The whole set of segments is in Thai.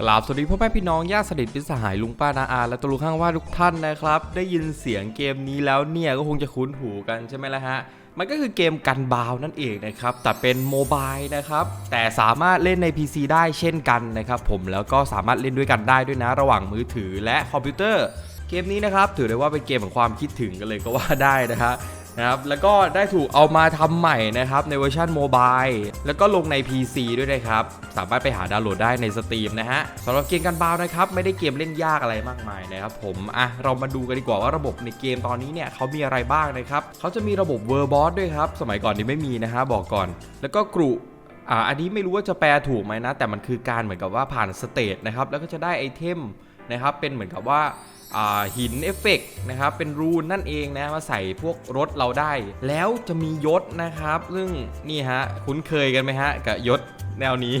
กราบสวัสดีพ่อแม่พี่น้องญาติสนิทพิสหายลุงป้านาอา และตัวลูกข้างว่าทุกท่านนะครับ ได้ยินเสียงเกมนี้แล้วเนี่ยก็คงจะคุ้นหูกันใช่ไหมล่ะฮะ มันก็คือเกมกันบาวนั่นเองนะครับ แต่เป็นโมบายนะครับ แต่สามารถเล่นใน PC ได้เช่นกันนะครับผมแล้วก็สามารถเล่นด้วยกันได้ด้วยนะ ระหว่างมือถือและคอมพิวเตอร์ เกมนี้นะครับถือได้ว่าเป็นเกมของความคิดถึงกันเลยก็ว่าได้นะฮะ นะครับแล้วก็ได้ถูกเอามาทำใหม่นะครับในเวอร์ชันโมบายแล้วก็ลงใน PC ด้วยนะครับ สามารถไปหาดาวน์โหลดได้ในสตรีมนะฮะสำหรับเกมกันบาวนะครับ ไม่ได้เกมเล่นยากอะไรมากมายนะครับผมอะเรามาดูกันดีกว่าว่าระบบในเกมตอนนี้เนี่ยเขามีอะไรบ้างนะครับเขาจะมีระบบเวอร์บอสด้วยครับ สมัยก่อนนี้ไม่มีนะฮะบอกก่อน แล้วก็กรุอ่าอันนี้ไม่รู้ว่าจะแปลถูกไหมนะ แต่มันคือการเหมือนกับว่าผ่านสเตจนะครับแล้วก็จะได้ไอเทมนะครับเป็นเหมือนกับว่า หินเอฟเฟกต์นะครับเป็นรูนนั่นเองนะมาใส่พวกรถเราได้ แล้วจะมียศนะครับ ซึ่งนี่ฮะคุ้นเคยกันไหมฮะกับยศแนวนี้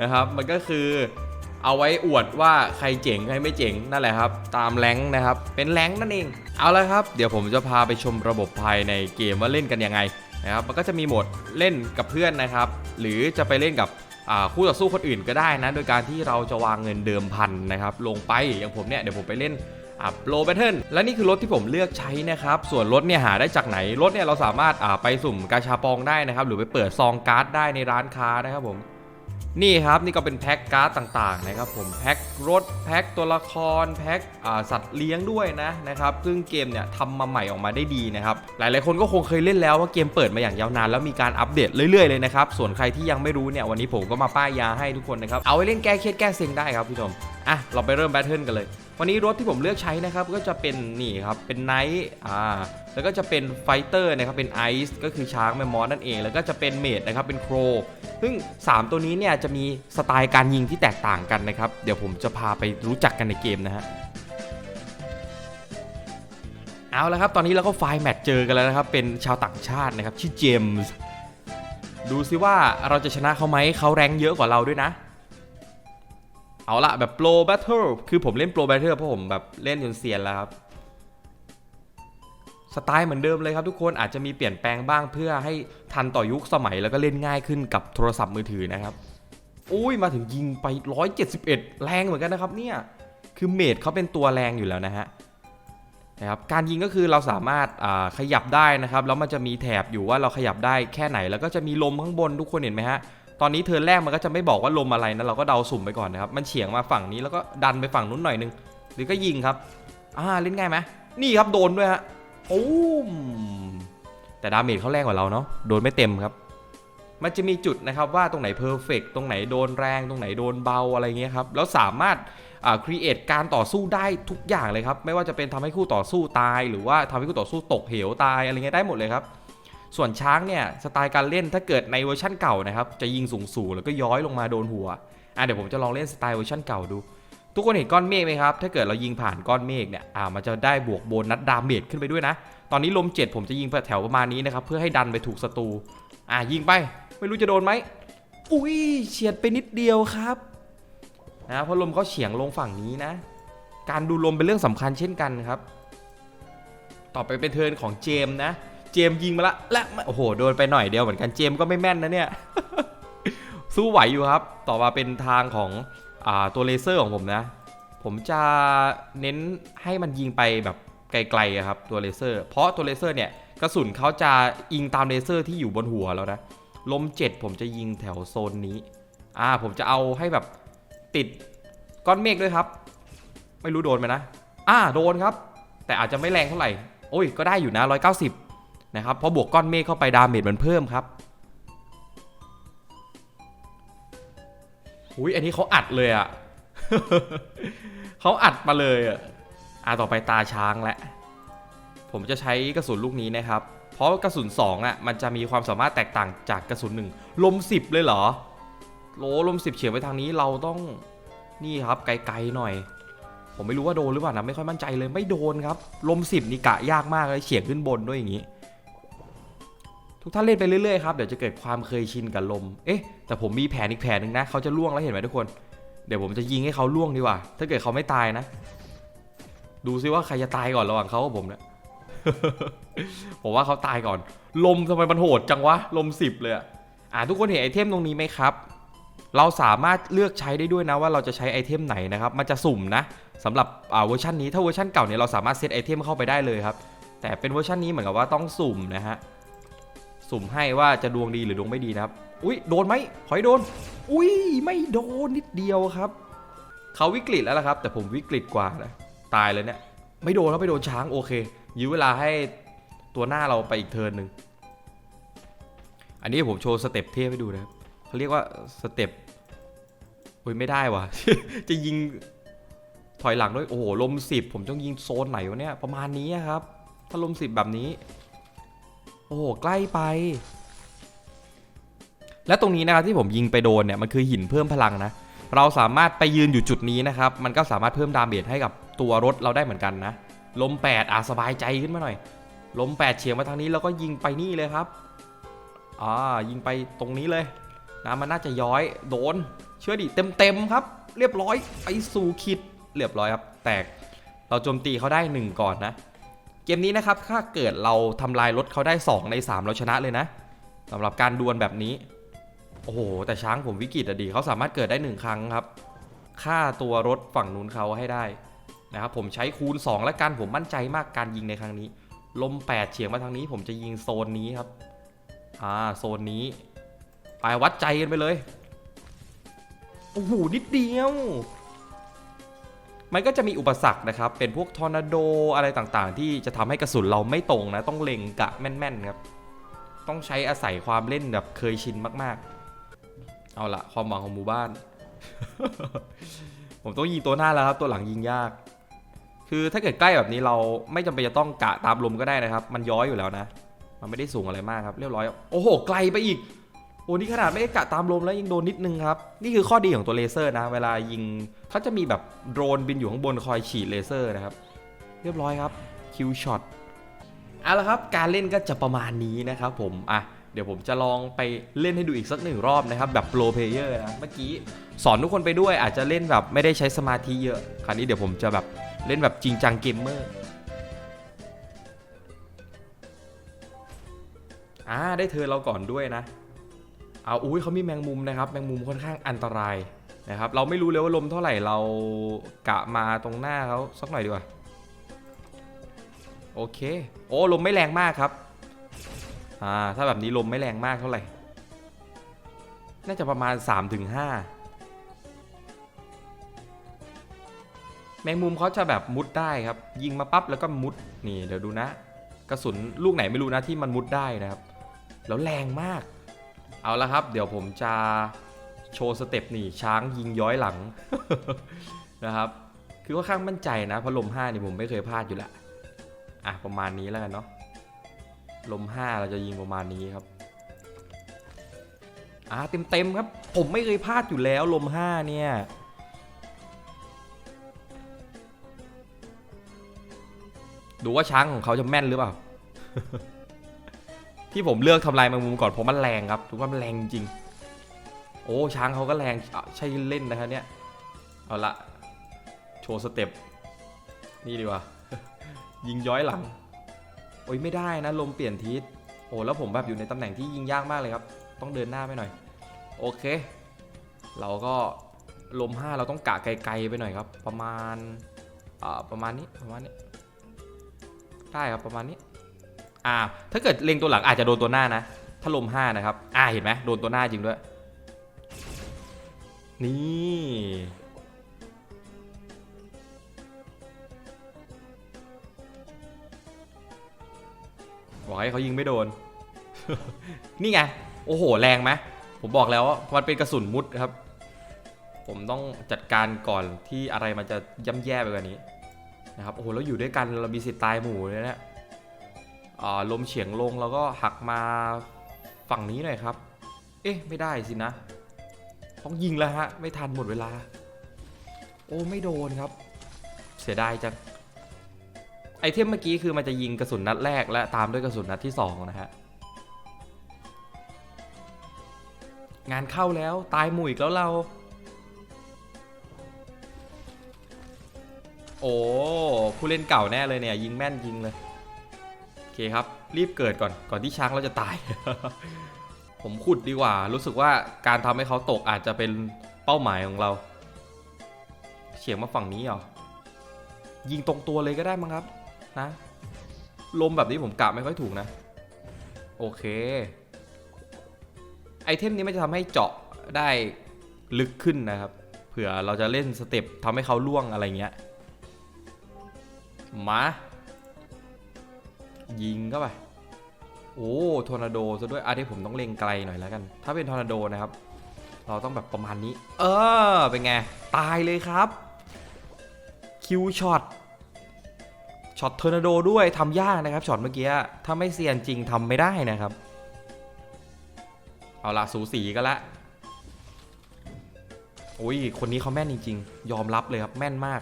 นะครับมันก็คือเอาไว้อวดว่าใครเจ๋งใครไม่เจ๋งนั่นแหละครับ ตามแรงนะครับ เป็นแรงนั่นเอง เอาละครับ เดี๋ยวผมจะพาไปชมระบบภายในเกมว่าเล่นกันยังไงนะครับมันก็จะมีโหมดเล่นกับเพื่อนนะครับ หรือจะไปเล่นกับ คู่ต่อสู้คนอื่นก็ได้นะโดยการที่เราจะวางเงินเดิมพันนะครับลงไปอย่างผมเนี่ยเดี๋ยวผมไปเล่นอ่าโปรแบทเทิลและนี่คือรถที่ผมเลือกใช้นะครับ ส่วนรถเนี่ยหาได้จากไหน รถเนี่ยเราสามารถอ่าไปสุ่มกาชาปองได้นะครับ หรือไปเปิดซองการ์ดได้ในร้านค้านะครับผม นี่ครับนี่ก็เป็นแพ็คการ์ดต่างๆนะครับผมแพ็ครถแพ็คตัวละครแพ็คสัตว์เลี้ยงด้วยนะนะครับซึ่งเกมเนี่ยทำมาใหม่ออกมาได้ดีนะครับหลายๆคนก็คงเคยเล่นแล้วว่าเกมเปิดมาอย่างยาวนานแล้วมีการอัปเดตเรื่อยๆเลยนะครับส่วนใครที่ยังไม่รู้เนี่ยวันนี้ผมก็มาป้ายยาให้ทุกคนนะครับเอาไว้เล่นแก้เครียดแก้เซ็งได้ครับพี่ชมอะเราไปเริ่มแบทเทิลกันเลย วันนี้รถที่ผมเลือกใช้นะครับก็จะเป็นนี่ครับเป็นไนท์อ่าแล้วก็จะเป็นไฟเตอร์นะครับเป็นไอซ์ก็คือช้างแมมมอสนั่นเอง แล้วก็จะเป็นเมดนะครับเป็นโครซึ่ง 3 ตัวนี้เนี่ยจะมีสไตล์การยิงที่แตกต่างกันนะครับเดี๋ยวผมจะพาไปรู้จักกันในเกมนะฮะเอาละครับตอนนี้เราก็ไฟล์แมตช์เจอกันแล้วนะครับเป็นชาวต่างชาตินะครับชื่อเจมส์ดูซิว่าเราจะชนะเขาไหมเขาแรงเยอะกว่าเราด้วยนะ เอาละแบบโปรแบทเทิลคือผมเล่นโปรแบทเทิลเพราะผมแบบเล่นจนเซียนแล้วครับสไตล์เหมือนเดิมเลยครับทุกคนอาจจะมีเปลี่ยนแปลงบ้างเพื่อให้ทันต่อยุคสมัยแล้วก็เล่นง่ายขึ้นกับโทรศัพท์มือถือนะครับอุ้ยมาถึงยิงไป 171 แรงเหมือนกันนะครับเนี่ยคือเมดเขาเป็นตัวแรงอยู่แล้วนะฮะนะครับการยิงก็คือเราสามารถขยับได้นะครับแล้วมันจะมีแถบอยู่ว่าเราขยับได้แค่ไหนแล้วก็จะมีลมข้างบนทุกคนเห็นไหมฮะ ตอนนี้เทิร์นแรกมันก็จะไม่บอกว่าลมอะไรนะเราก็เดาสุ่มไปก่อนนะครับมันเฉียงมาฝั่งนี้แล้วก็ดันไปฝั่งนู้นหน่อยนึงหรือก็ยิงครับอ่าเล่นง่ายไหมนี่ครับโดนด้วยฮะโอ้มแต่ดาเมจเขาแรงกว่าเราเนาะโดนไม่เต็มครับ มันจะมีจุดนะครับว่าตรงไหนเพอร์เฟกตรงไหนโดนแรงตรงไหนโดนเบาอะไรเงี้ยครับแล้วสามารถอ่าครีเอทการต่อสู้ได้ทุกอย่างเลยครับไม่ว่าจะเป็นทำให้คู่ต่อสู้ตาย หรือว่าทำให้คู่ต่อสู้ตกเหวตายอะไรเงี้ยได้หมดเลยครับ ส่วนช้างเนี่ยสไตล์การเล่นถ้าเกิดในเวอร์ชั่นเก่านะครับจะยิงสูงๆแล้วก็ย้อยลงมาโดนหัวอะเดี๋ยวผมจะลองเล่นสไตล์เวอร์ชั่นเก่าดู ทุกคนเห็นก้อนเมฆไหมครับถ้าเกิดเรายิงผ่านก้อนเมฆเนี่ยอ่ามันจะได้บวกโบนัสดาเมจขึ้นไปด้วยนะ ตอนนี้ลมเจ็ดผมจะยิงแถวประมาณนี้นะครับเพื่อให้ดันไปถูกศัตรูอ่ายิงไปไม่รู้จะโดนไหมอุ้ยเฉียดไปนิดเดียวครับนะเพราะลมเขาเฉียงลงฝั่งนี้นะ การดูลมเป็นเรื่องสำคัญเช่นกันครับ ต่อไปเป็นเทิร์นของเจมนะเจมยิงมาละและโอ้โหโดนไปหน่อยเดียวเหมือนกันเจมก็ไม่แม่นนะเนี่ย สู้ไหวอยู่ครับ ต่อมาเป็นทางของอ่าตัวเลเซอร์ของผมนะ ผมจะเน้นให้มันยิงไปแบบไกลๆครับตัวเลเซอร์ เพราะตัวเลเซอร์เนี่ยกระสุนเขาจะอิงตามเลเซอร์ที่อยู่บนหัวแล้วนะลมเจ็ดผมจะยิงแถวโซนนี้อ่าผมจะเอาให้แบบติดก้อนเมฆด้วยครับ ไม่รู้โดนไหมนะอ่าโดนครับ แต่อาจจะไม่แรงเท่าไหร่ โอ้ยก็ได้อยู่นะ 190 นะครับเพราะบวกก้อนเมฆเข้าไปดาเมจมันเพิ่มครับอุ้ยอันนี้เขาอัดเลยอะเขาอัดมาเลยอะอะต่อไปตาช้างและ ผมจะใช้กระสุนลูกนี้นะครับ เพราะกระสุน2อะมันจะมีความสามารถแตกต่างจากกระสุน1ลม 10 เลยเหรอโลลม 10 เฉียงไปทางนี้เราต้องนี่ครับไกลๆหน่อย ผมไม่รู้ว่าโดนหรือเปล่านะไม่ค่อยมั่นใจเลยไม่โดนครับ ลม 10 นี่กะยากมากเลยเฉียงขึ้นบนด้วยอย่างนี้ ทุกท่านเล่นไปเรื่อยๆครับเดี๋ยวจะเกิดความเคยชินกับลม เอ๊ะแต่ผมมีแผนอีกแผนหนึ่งนะเขาจะล่วงแล้วเห็นไหมทุกคน เดี๋ยวผมจะยิงให้เขาล่วงดีกว่า ถ้าเกิดเขาไม่ตายนะ ดูซิว่าใครจะตายก่อนระหว่างเขากับผมเนี่ยผมว่าเขาตายก่อน ลมทำไมมันโหดจังวะ ลมสิบเลยอะอ่าทุกคนเห็นไอเทมตรงนี้ไหมครับ เราสามารถเลือกใช้ได้ด้วยนะว่าเราจะใช้ไอเทมไหนนะครับ มันจะสุ่มนะสำหรับอ่าเวอร์ชันนี้ถ้าเวอร์ชันเก่าเนี่ยเราสามารถเซตไอเทมเข้าไปได้เลยครับ แต่เป็นเวอร์ชันนี้เหมือนกับว่าต้องสุ่มนะฮะ สุ่มให้ว่าจะดวงดีหรือดวงไม่ดีนะครับ อุ้ยโดนไหมหอยโดน อุ้ยไม่โดนนิดเดียวครับ เขาวิกฤตแล้วล่ะครับ แต่ผมวิกฤตกว่านะตายเลยเนี่ยไม่โดนแล้วไม่โดนช้างโอเค ยื้อเวลาให้ตัวหน้าเราไปอีกเทิร์นหนึ่งอันนี้ผมโชว์สเต็ปเทพให้ดูนะครับเขาเรียกว่าสเต็ปอุ้ยไม่ได้ว่ะ จะยิงถอยหลังด้วย โอ้โหลมสิบผมต้องยิงโซนไหนวะเนี่ย ประมาณนี้ครับ ถ้าลมสิบแบบนี้ โอ้โหใกล้ไป และตรงนี้นะครับที่ผมยิงไปโดนเนี่ยมันคือหินเพิ่มพลังนะ เราสามารถไปยืนอยู่จุดนี้นะครับ มันก็สามารถเพิ่มดาเมจให้กับตัวรถเราได้เหมือนกันนะ ลม 8 อะสบายใจขึ้นมาหน่อย ลม 8 เฉียงมาทางนี้แล้วก็ยิงไปนี่เลยครับ อ่ายิงไปตรงนี้เลยนะมันน่าจะย้อยโดน เชื่อดิเต็มเต็มๆครับ เรียบร้อยไปสู่คิดเรียบร้อยครับ แตกเราโจมตีเขาได้ 1 ก่อนนะ เกมนี้นะครับถ้าเกิดเราทำลายรถเขาได้ 2 ใน 3 เราชนะเลยนะสำหรับการดวลแบบนี้ โอ้โห แต่ช้างผมวิกฤตอะดีเขาสามารถเกิดได้ 1 ครั้งครับฆ่าตัวรถฝั่งนู้นเขาให้ได้นะครับผมใช้คูณ 2 และกันผมมั่นใจมากการยิงในครั้งนี้ ลม 8 เฉียงมาทางนี้ ผมจะยิงโซนนี้ครับอ่าโซนนี้ไปวัดใจกันไปเลยโอ้โหนิดเดียว มันก็จะมีอุปสรรคนะครับ เป็นพวกทอร์นาโดอะไรต่างๆ ที่จะทำให้กระสุนเราไม่ตรงนะ ต้องเล็งกะแม่นๆครับ ต้องใช้อาศัยความเล่นแบบเคยชินมากๆ เอาละความหวังของหมู่บ้าน ผมต้องยิงตัวหน้าแล้วครับ ตัวหลังยิงยาก คือถ้าเกิดใกล้แบบนี้เราไม่จำเป็นจะต้องกะตามลมก็ได้นะครับ มันย้อยอยู่แล้วนะ มันไม่ได้สูงอะไรมากครับ เรียบร้อย โอ้โห ไกลไปอีก โอ้นี่ขนาดไม่ได้กะตามลมแล้วยังโดนนิดนึงครับ นี่คือข้อดีของตัวเลเซอร์นะ เวลายิงเขาจะมีแบบโดรนบินอยู่ข้างบนคอยฉีดเลเซอร์นะครับ เรียบร้อยครับคิวช็อตเอาละครับการเล่นก็จะประมาณนี้นะครับผมอะเดี๋ยวผมจะลองไปเล่นให้ดูอีกสักหนึ่งรอบนะครับแบบโปรเพลเยอร์นะเมื่อกี้สอนทุกคนไปด้วยอาจจะเล่นแบบไม่ได้ใช้สมาธิเยอะ คราวนี้เดี๋ยวผมจะแบบเล่นแบบจริงจังเกมเมอร์อ่าได้เธอเราก่อนด้วยนะ เอาอุ้ยเขามีแมงมุมนะครับ แมงมุมค่อนข้างอันตรายนะครับ เราไม่รู้เลยว่าลมเท่าไหร่เรากะมาตรงหน้าเขาสักหน่อยดีกว่า โอเค โอ้ลมไม่แรงมากครับ อ่า ถ้าแบบนี้ลมไม่แรงมากเท่าไหร่ น่าจะประมาณ 3-5แมงมุมเขาจะแบบมุดได้ครับ ยิงมาปั๊บแล้วก็มุดนี่เดี๋ยวดูนะ กระสุนลูกไหนไม่รู้นะที่มันมุดได้นะครับ แล้วแรงมาก เอาละครับ เดี๋ยวผมจะโชว์สเต็ปนี่ช้างยิงย้อยหลังนะครับ คือค่อนข้างมั่นใจนะเพราะลม5นี่ผมไม่เคยพลาดอยู่แล้วอะประมาณนี้แล้วกันเนาะลม5เราจะยิงประมาณนี้ครับอ่าเต็มๆครับ ผมไม่เคยพลาดอยู่แล้วลม5เนี่ยดูว่าช้างของเขาจะแม่นหรือเปล่า ที่ผมเลือกทำลายแมงมุมก่อนเพราะมันแรงครับถือว่ามันแรงจริง โอ้ช้างเขาก็แรงอะใช่เล่นนะครับเนี่ย เอาละโชว์สเต็ปนี่ดีกว่า ยิงย้อยหลัง โอ้ยไม่ได้นะลมเปลี่ยนทิศ โอ้แล้วผมแบบอยู่ในตำแหน่งที่ยิงยากมากเลยครับ ต้องเดินหน้าไปหน่อย โอเค เราก็ลม5เราต้องกะไกลๆไปหน่อยครับ ประมาณอ่าประมาณนี้ประมาณนี้ ได้ครับประมาณนี้ อ่า ถ้าเกิดเล็งตัวหลังอาจจะโดนตัวหน้านะ ถ้าลมห้านะครับ อ่า เห็นไหมโดนตัวหน้าจริงด้วย นี่ บอกให้เขายิงไม่โดน นี่ไง โอ้โห แรงไหมผมบอกแล้วว่ามันเป็นกระสุนมุดครับ ผมต้องจัดการก่อนที่อะไรมันจะย่ำแย่ไปกว่านี้นะครับ โอ้โห แล้วอยู่ด้วยกันเรามีสิทธิ์ตายหมู่เลยนะ ลมเฉียงลงแล้วก็หักมาฝั่งนี้หน่อยครับ เอ๊ะ ไม่ได้สินะ ต้องยิงแล้วฮะ ไม่ทันหมดเวลา โอ้ไม่โดนครับ เสียดายจัง ไอเทมเมื่อกี้คือมันจะยิงกระสุนนัดแรกและตามด้วยกระสุนนัดที่สองนะฮะ งานเข้าแล้วตายหมู่อีกแล้วเรา โอ้ผู้เล่นเก่าแน่เลยเนี่ย ยิงแม่นยิงเลย เคครับ รีบเกิดก่อนก่อนที่ช้างเราจะตาย ผมขุดดีกว่า รู้สึกว่าการทำให้เขาตกอาจจะเป็นเป้าหมายของเรา เฉียงมาฝั่งนี้เหรอ ยิงตรงตัวเลยก็ได้มั้งครับ นะ ลมแบบนี้ผมกะไม่ค่อยถูกนะ โอเค ไอเทมนี้มันจะทำให้เจาะได้ลึกขึ้นนะครับ เผื่อเราจะเล่นสเต็ปทำให้เขาล่วงอะไรเงี้ย มา ยิงเข้าไปโอ้ทอร์นาโดซะด้วยอะที่ผมต้องเล็งไกลหน่อยแล้วกัน ถ้าเป็นทอร์นาโดนะครับ เราต้องแบบประมาณนี้ เออ เป็นไง ตายเลยครับ คิวช็อต ช็อตทอร์นาโดด้วยทำยากนะครับ ช็อตเมื่อกี้ ถ้าไม่เซียนจริงทำไม่ได้นะครับ เอาละสูสีกันละโอ้ย คนนี้เขาแม่นจริงๆ ยอมรับเลยครับ แม่นมาก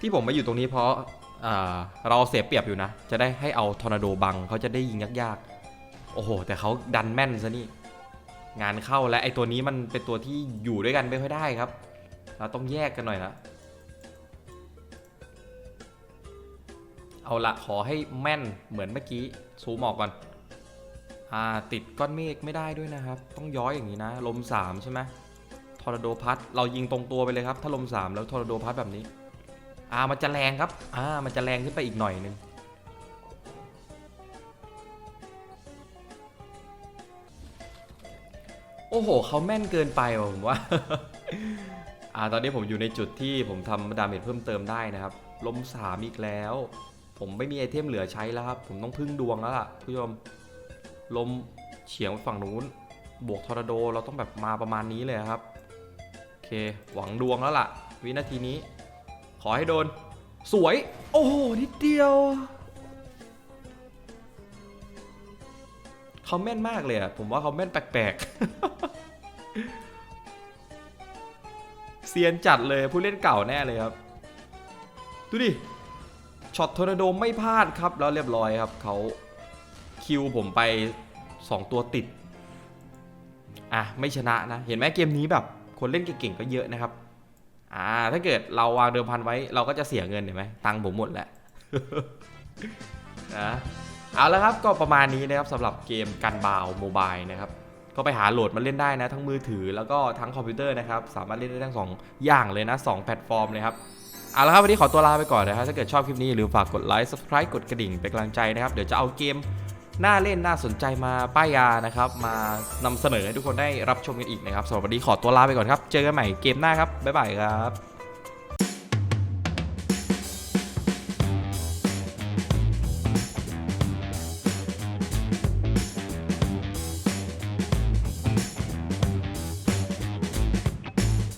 ที่ผมมาอยู่ตรงนี้เพราะ เราเสียเปรียบอยู่นะ จะได้ให้เอาทอร์นาโดบังเขาจะได้ยิงยากๆ โอ้โห แต่เขาดันแม่นซะนี่ งานเข้าและไอตัวนี้มันเป็นตัวที่อยู่ด้วยกันไม่ค่อยได้ครับ เราต้องแยกกันหน่อยละเอาละขอให้แม่นเหมือนเมื่อกี้ซูมออกก่อนอ่าติดก้อนเมฆไม่ได้ด้วยนะครับ ต้องย้อยอย่างนี้นะ ลมสามใช่ไหมทอร์นาโดพัด เรายิงตรงตัวไปเลยครับ ถ้าลมสามแล้วทอร์นาโดพัดแบบนี้ อ่ามันจะแรงครับ อ่า มันจะแรงขึ้นไปอีกหน่อยนึงโอ้โห เขาแม่นเกินไปผมว่า อ่า ตอนนี้ผมอยู่ในจุดที่ผมทำดาเมจเพิ่มเติมได้นะครับ ล้มสามอีกแล้ว ผมไม่มีไอเทมเหลือใช้แล้วครับ ผมต้องพึ่งดวงแล้วล่ะผู้ชม ลมเฉียงไปฝั่งนู้น บวกทอร์นาโด เราต้องแบบมาประมาณนี้เลยครับ โอเค หวังดวงแล้วล่ะ วินาทีนี้ ขอให้โดน สวย โอ้โห นิดเดียวเขาแม่นมากเลยอะผมว่าเขาแม่นแปลกๆ เซียนจัดเลยผู้เล่นเก่าแน่เลยครับ ดูดิ ช็อตทอร์นาโดไม่พลาดครับ แล้วเรียบร้อยครับ เขาคิวผมไป 2 ตัวติด อะ ไม่ชนะนะ เห็นไหมเกมนี้แบบ คนเล่นเก่งๆก็เยอะนะครับ อ่า ถ้าเกิดเราวางเดิมพันไว้เราก็จะเสียเงินเห็นไหมตังผมหมดแหละนะเอาละครับก็ประมาณนี้นะครับสำหรับเกมกันบาวโมบายนะครับก็ไปหาโหลดมาเล่นได้นะ ทั้งมือถือแล้วก็ทั้งคอมพิวเตอร์นะครับ สามารถเล่นได้ทั้งสองอย่างเลยนะสองแพลตฟอร์มเลยครับเอาละครับ วันนี้ขอตัวลาไปก่อนนะครับถ้าเกิดชอบคลิปนี้อย่าลืมฝากกดไลค์ subscribe กดกระดิ่งเป็นกำลังใจนะครับ เดี๋ยวจะเอาเกม น่าเล่นน่าสนใจมาป้ายยานะครับ มานำเสนอให้ทุกคนได้รับชมกันอีกนะครับสำหรับวันนี้ขอตัวลาไปก่อนครับ เจอกันใหม่เกมหน้าครับบ๊ายบายครับ